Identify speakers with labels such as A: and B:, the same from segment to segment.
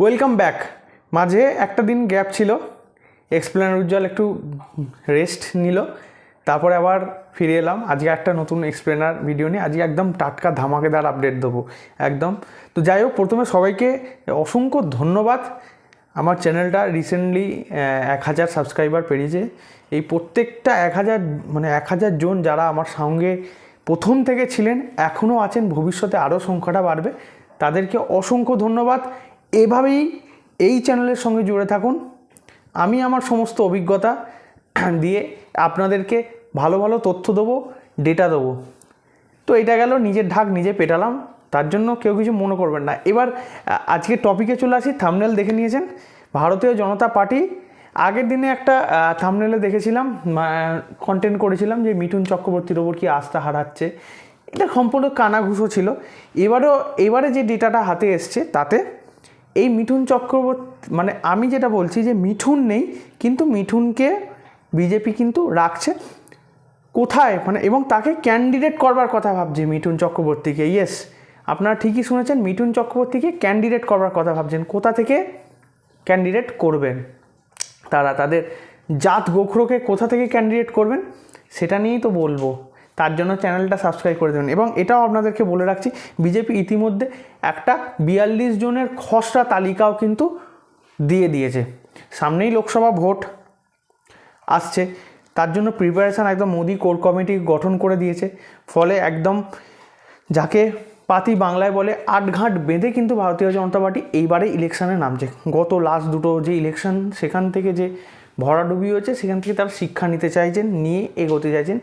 A: Welcome back মাঝে একটা দিন গ্যাপ ছিল এক্সপ্লেনার উজ্জ্বল একটু রেস্ট নিল, তারপরে আবার ফিরে এলাম। আজকে একটা নতুন এক্সপ্লেনার ভিডিও নিয়ে, আজকে একদম টাটকা ধামাকেদার আপডেট দেবো, একদম। তো যাই হোক, প্রথমে সবাইকে অসংখ্য ধন্যবাদ। আমার চ্যানেলটা রিসেন্টলি এক হাজার সাবস্ক্রাইবার পেরিয়েছে। এই প্রত্যেকটা এক হাজার মানে এক হাজার জন যারা আমার সঙ্গে প্রথম থেকে ছিলেন, এখনও আছেন, ভবিষ্যতে আরও সংখ্যাটা বাড়বে, তাদেরকে অসংখ্য ধন্যবাদ। এভাবেই এই চ্যানেলের সঙ্গে জুড়ে থাকুন। আমি আমার সমস্ত অভিজ্ঞতা দিয়ে আপনাদেরকে ভালো ভালো তথ্য দেবো ডেটা দেবো। তো এটা গেল, নিজের ঢাক নিজে পেটালাম, তার জন্য কেউ কিছু মনে করবেন না। এবার আজকে টপিকে চলে আসি থামনেল দেখে নিয়েছেন। ভারতীয় জনতা পার্টি, আগের দিনে একটা থামনেলে দেখেছিলাম কন্টেন্ট করেছিলাম যে মিঠুন চক্রবর্তীর ওপর কি আস্থা হারাচ্ছে। এটা সম্পূর্ণ কানাঘুষো ছিল। এবারেও, এবারে যে ডেটাটা হাতে এসছে, তাতে এই মিঠুন চক্রবর্তী মানে আমি যেটা বলছি যে মিঠুন নেই, কিন্তু মিঠুনকে বিজেপি কিন্তু রাখছে। কোথায়? মানে এবং তাকে ক্যান্ডিডেট করবার কথা ভাবছে মিঠুন চক্রবর্তীকে। ইয়েস আপনারা ঠিকই শুনেছেন, মিঠুন চক্রবর্তীকে ক্যান্ডিডেট করবার কথা ভাবছেন। কোথা থেকে ক্যান্ডিডেট করবেন? তারা, তাদের জাত গোখরোকে কোথা থেকে ক্যান্ডিডেট করবেন? সেটা নিয়েই তো বলব। তার জন্য চ্যানেলটা সাবস্ক্রাইব করে দেবেন এবং এটাও আপনাদেরকে বলে রাখছি, বিজেপি ইতিমধ্যে একটা বিয়াল্লিশ জনের খসড়া তালিকাও কিন্তু দিয়ে দিয়েছে। সামনেই লোকসভা ভোট আসছে। তার জন্য প্রিপারেশান একদম মোদি কোর কমিটি গঠন করে দিয়েছে। ফলে একদম যাকে পাতি বাংলায় বলে আটঘাট বেঁধে কিন্তু ভারতীয় জনতা পার্টি এইবারে ইলেকশানে নামছে। গত লাস্ট দুটো যে ইলেকশন সেখান থেকে যে ভরাডুবি হয়েছে, সেখান থেকে তারা শিক্ষা নিতে চাইছেন, নিয়ে এগোতে চাইছেন।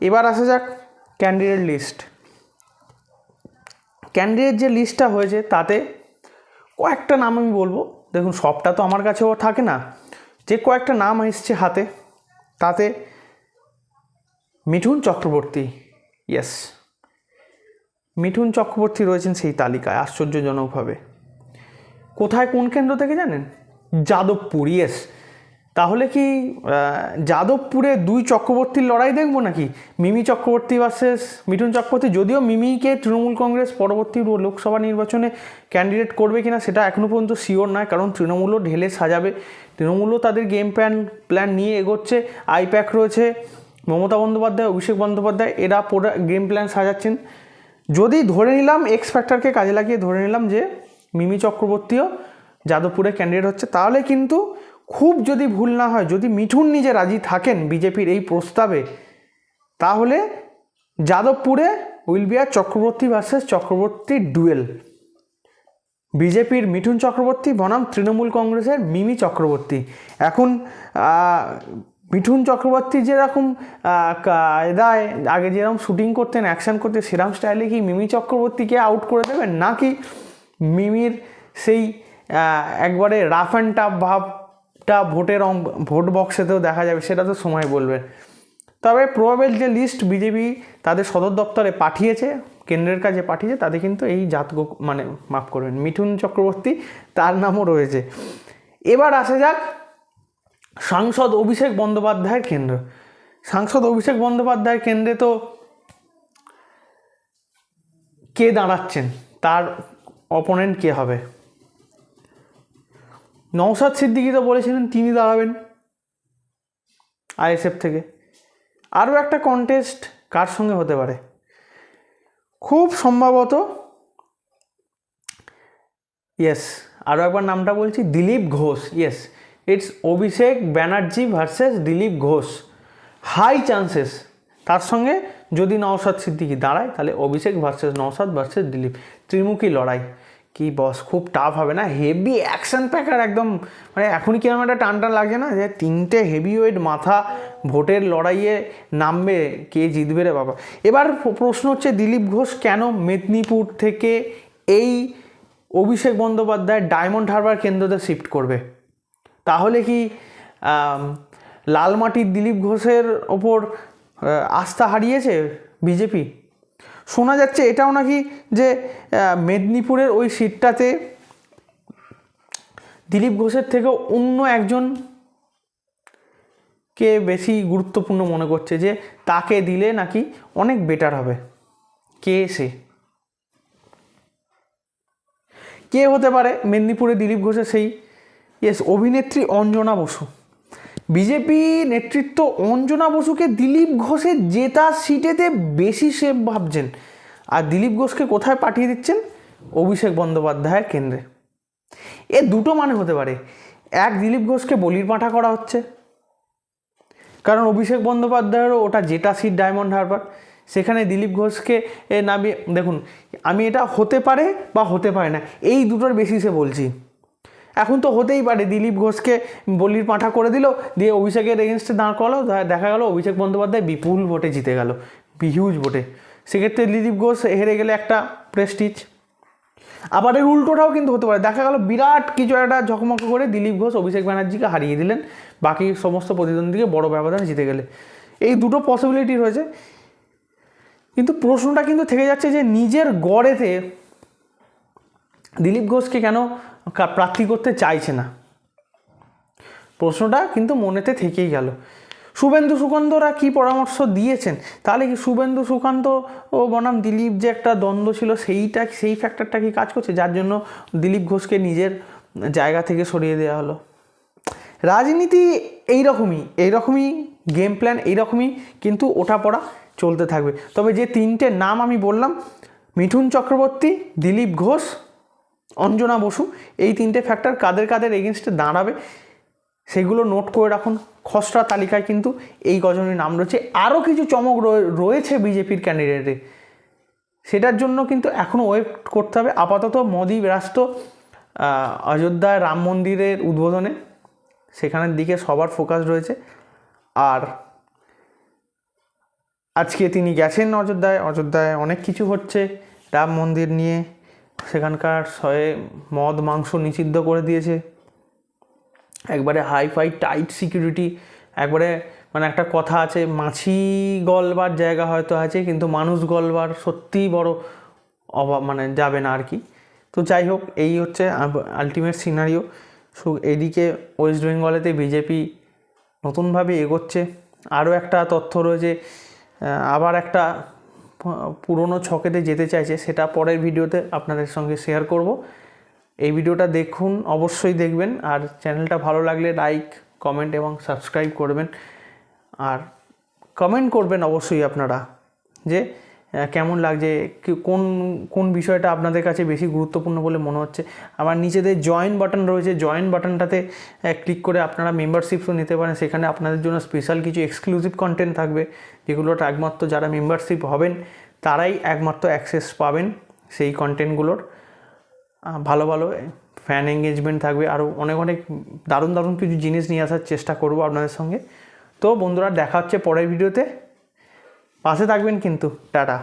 A: এবার আসা যাক ক্যান্ডিডেট লিস্ট ক্যান্ডিডেট যে লিস্টটা হয়েছে তাতে কয়েকটা নাম আমি বলব। দেখুন, সবটা তো আমার কাছেও থাকে না। যে কয়েকটা নাম এসছে হাতে, তাতে মিঠুন চক্রবর্তী ইয়েস মিঠুন চক্রবর্তী রয়েছেন সেই তালিকায়, আশ্চর্যজনকভাবে। কোথায়, কোন কেন্দ্র থেকে জানেন? যাদবপুর ইয়েস তাহলে কি যাদবপুরে দুই চক্রবর্তীর লড়াই দেখব নাকি? মিমি চক্রবর্তী ভার্সেস মিঠুন চক্রবর্তী। যদিও মিমিকে তৃণমূল কংগ্রেস পরবর্তী লোকসভা নির্বাচনে ক্যান্ডিডেট করবে কিনা সেটা এখনও পর্যন্ত শিওর নয়, কারণ তৃণমূলও ঢেলে সাজাবে। তৃণমূলও তাদের গেম প্ল্যান প্ল্যান নিয়ে এগোচ্ছে। আইপ্যাক রয়েছে, মমতা বন্দ্যোপাধ্যায়, অভিষেক বন্দ্যোপাধ্যায়, এরা পুরো গেম প্ল্যান সাজাচ্ছেন। যদি ধরে নিলাম এক্স ফ্যাক্টরকে কাজে লাগিয়ে ধরে নিলাম যে মিমি চক্রবর্তীও যাদবপুরে ক্যান্ডিডেট হচ্ছে, তাহলে কিন্তু খুব যদি ভুল না হয়, যদি মিঠুন নিজে রাজি থাকেন বিজেপির এই প্রস্তাবে, তাহলে যাদবপুরে উইল বি আর চক্রবর্তী ভার্সেস চক্রবর্তী ডুয়েল। বিজেপির মিঠুন চক্রবর্তী, বনাম তৃণমূল কংগ্রেসের মিমি চক্রবর্তী। এখন মিঠুন চক্রবর্তী যেরকম কায়দায় আগে যেরকম শুটিং করতেন, অ্যাকশন করতেন, সেরকম স্টাইলে কি মিমি চক্রবর্তীকে আউট করে দেবেন? নাকি মিমির সেই একবারে রাফ অ্যান্ড টাফ ভাবটা ভোটের অং- ভোট বক্সেতেও দেখা যাবে, সেটা তো সময় বলবে। তবে প্রবাবেল যে লিস্ট বিজেপি তাদের সদর দপ্তরে পাঠিয়েছে, কেন্দ্রের কাছে পাঠিয়েছে, তাতে কিন্তু এই জাত মানে মাফ করবেন, মিঠুন চক্রবর্তী, তার নামও রয়েছে। এবার আসা যাক সাংসদ অভিষেক বন্দ্যোপাধ্যায়ের কেন্দ্র। সাংসদ অভিষেক বন্দ্যোপাধ্যায়ের কেন্দ্রে তো কে দাঁড়াচ্ছেন? তার অপোনেন্ট কে হবে? নওশাদ সিদ্দিকি তো বলেছিলেন, তিনি দাঁড়াবেন আইএসএফ থেকে। আরও একটা কন্টেস্ট কার সঙ্গে হতে পারে? খুব সম্ভবত ইয়েস আরও একবার নামটা বলছি, Dilip Ghosh yes it's Abhishek Banerjee versus Dilip Ghosh. High chances তার সঙ্গে যদি নওসাদ সিদ্দিকি দাঁড়ায়, তাহলে অভিষেক ভার্সেস নওসাদ ভার্সেস দিলীপ। ত্রিমুখী লড়াই। কি বস খুব টাফ হবে না? হেভি অ্যাকশন প্যাকার একদম। মানে এখনই কীরকম একটা টান টান লাগছে না? যে তিনটে হেভি ওয়েট মাথা ভোটের লড়াইয়ে নামবে, কে জিতবে রে বাবা। এবার প্রশ্ন হচ্ছে, দিলীপ ঘোষ কেন মেদিনীপুর থেকে এই অভিষেক বন্দ্যোপাধ্যায় ডায়মন্ড হারবার কেন্দ্রতে শিফট করবে? তাহলে কি লালমাটির দিলীপ ঘোষের ওপর আস্থা হারিয়েছে বিজেপি? শোনা যাচ্ছে এটাও নাকি যে মেদিনীপুরের ওই সিটটাতে দিলীপ ঘোষের থেকে অন্য একজন কে বেশি গুরুত্বপূর্ণ মনে করছে যে, তাকে দিলে নাকি অনেক বেটার হবে। কে সে? কে হতে পারে? মেদিনীপুরে দিলীপ ঘোষের সেই ইয়েস অভিনেত্রী অঞ্জনা বসু। বিজেপি নেতৃত্ব অঞ্জনা বসুকে দিলীপ ঘোষের জেতা সিটেতে বেশি সেফ ভাবছেন। আর দিলীপ ঘোষকে কোথায় পাঠিয়ে দিচ্ছেন? অভিষেক বন্দ্যোপাধ্যায়ের কেন্দ্রে। এ দুটো মানে হতে পারে। এক, দিলীপ ঘোষকে বলির পাঠা করা হচ্ছে। কারণ অভিষেক বন্দ্যোপাধ্যায়েরও ওটা জেটা সিট ডায়মন্ড হারবার। সেখানে দিলীপ ঘোষকে নামিয়ে, দেখুন, আমি এটা হতে পারে বা হতে পারে না, এই দুটোর বেসিসে বলছি। এখন তো হতেই পারে, দিলীপ ঘোষকে বলির পাঠা করে দিল, দিয়ে অভিষেকের এগেনস্টে দাঁড় করালো দেখা গেল অভিষেক বন্দ্যোপাধ্যায় বিপুল ভোটে জিতে গেল হিউজ ভোটে। সেক্ষেত্রে দিলীপ ঘোষ হেরে গেলে একটা প্রেস্টিজ আবার এর উল্টোটাও কিন্তু হতে পারে, দেখা গেল বিরাট কিছু একটা ঝকমক করে দিলীপ ঘোষ অভিষেক ব্যানার্জিকে হারিয়ে দিলেন, বাকি সমস্ত প্রতিদ্বন্দ্বীকে বড় ব্যবধানে জিতে গেলে। এই দুটো পসিবিলিটি রয়েছে। কিন্তু প্রশ্নটা কিন্তু থেকে যাচ্ছে যে নিজের গড়েতে দিলীপ ঘোষকে কেন প্রার্থী করতে চাইছে না। প্রশ্নটা কিন্তু মনেতে থেকেই গেল। শুভেন্দু সুকান্তরা কি পরামর্শ দিয়েছেন? তাহলে কি শুভেন্দু সুকান্ত ও বনাম দিলীপ যে একটা দ্বন্দ্ব ছিল, সেইটা সেই ফ্যাক্টরটা কি কাজ করছে? যার জন্য দিলীপ ঘোষকে নিজের জায়গা থেকে সরিয়ে দেওয়া হলো। রাজনীতি এইরকমই এইরকমই গেম প্ল্যান এইরকমই কিন্তু ওঠা পড়া চলতে থাকবে। তবে যে তিনটে নাম আমি বললাম, মিঠুন চক্রবর্তী, দিলীপ ঘোষ অঞ্জনা বসু, এই তিনটে ফ্যাক্টর কাদের কাদের এগেনস্টে দাঁড়াবে, সেগুলো নোট করে রাখুন। খসড়া তালিকায় কিন্তু এই কজনের নাম রয়েছে। আরও কিছু চমক রয়ে- রয়েছে বিজেপির ক্যান্ডিডেটে সেটার জন্য কিন্তু এখনও ওয়েট করতে হবে। আপাতত মোদী রাষ্ট্র অযোধ্যায় রাম মন্দিরের উদ্বোধনে, সেখানের দিকে সবার ফোকাস রয়েছে। আর আজকে তিনি গেছেন অযোধ্যায়। অযোধ্যায় অনেক কিছু হচ্ছে। রাম মন্দির নিয়ে সেখানকার শয়ে মদ, মাংস নিষিদ্ধ করে দিয়েছে। একবারে হাই ফাই টাইট সিকিউরিটি একবারে মানে একটা কথা আছে, মাছি গলবার জায়গা হয়তো আছে, কিন্তু মানুষ গলবার সত্যিই বড় অভাব মানে যাবে না আর কি। তো যাই হোক, এই হচ্ছে আলটিমেট সিনারিও সু এদিকে ওয়েস্ট বেঙ্গলেতে বিজেপি নতুনভাবে এগোচ্ছে। আরও একটা তথ্য রয়েছে আবার একটা পুরনো ছকেতে যেতে চাইছে, সেটা পরের ভিডিওতে আপনাদের সঙ্গে শেয়ার করব। এই ভিডিওটা দেখুন, অবশ্যই দেখবেন, আর চ্যানেলটা ভালো লাগলে লাইক কমেন্ট এবং সাবস্ক্রাইব করবেন। আর কমেন্ট করবেন অবশ্যই আপনারা, যে কেমন লাগছে? কোন কোন বিষয়টা আপনাদের কাছে বেশি গুরুত্বপূর্ণ বলে মনে হচ্ছে? আমার নিচেদের জয়েন বাটন রয়েছে। জয়েন বাটনটাতে ক্লিক করে আপনারা মেম্বারশিপও নিতে পারেন। সেখানে আপনাদের জন্য স্পেশাল কিছু এক্সক্লুসিভ কন্টেন্ট থাকবে যেগুলোটা একমাত্র যারা মেম্বারশিপ হবেন, তারাই একমাত্র অ্যাক্সেস পাবেন সেই কন্টেন্টগুলোর ভালো ভালো ফ্যান এঙ্গেজমেন্ট থাকবে। আরও অনেক অনেক দারুণ দারুণ কিছু জিনিস নিয়ে আসার চেষ্টা করব আপনাদের সঙ্গে। তো বন্ধুরা, দেখা হচ্ছে পরের ভিডিওতে পাশে থাকবেন কিন্তু টাটা।